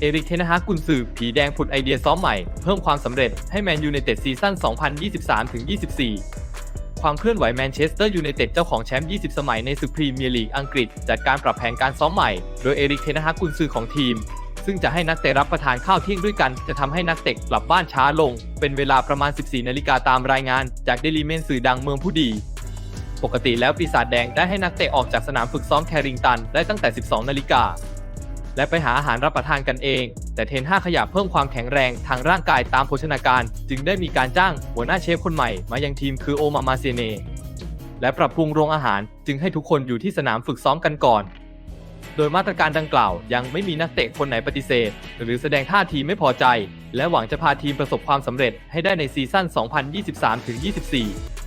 เอริกเทนฮากกุนซือผีแดงผุดไอเดียซ้อมใหม่ เพิ่มความสำเร็จให้แมนยูไนเต็ดซีซั่น 2023-24 ความเคลื่อนไหวแมนเชสเตอร์ยูไนเต็ดเจ้าของแชมป์ 20 สมัยในศึกพรีเมียร์ลีกอังกฤษจัดการปรับแผนการซ้อมใหม่ โดยเอริกเทนฮากกุนซือของทีม ซึ่งจะให้นักเตะรับประทานข้าวเที่ยงด้วยกัน จะทำให้นักเตะกลับบ้านช้าลง เป็นเวลาประมาณ 14 นาฬิกาตามรายงาน จากเดลิเมนสื่อดังเมืองผู้ดีปกติแล้วปีศาจแดงได้ให้นักเตะออกจากสนามฝึกซ้อมแคริงตันได้ตั้งแต่ 12 นาฬิกา และไปหาอาหารรับประทานกันเอง แต่เทนห้าขยับเพิ่มความแข็งแรงทางร่างกายตามโภชนาการ จึงได้มีการจ้างหัวหน้าเชฟคนใหม่ มายังทีมคือโอมามาเซเนและปรับปรุงโรงอาหาร จึงให้ทุกคนอยู่ที่สนามฝึกซ้อมกันก่อน โดยมาตรการดังกล่าว ยังไม่มีนักเตะคนไหนปฏิเสธ หรือแสดงท่าทีไม่พอใจ และหวังจะพาทีมประสบความสำเร็จให้ได้ในซีซั่น 2023-24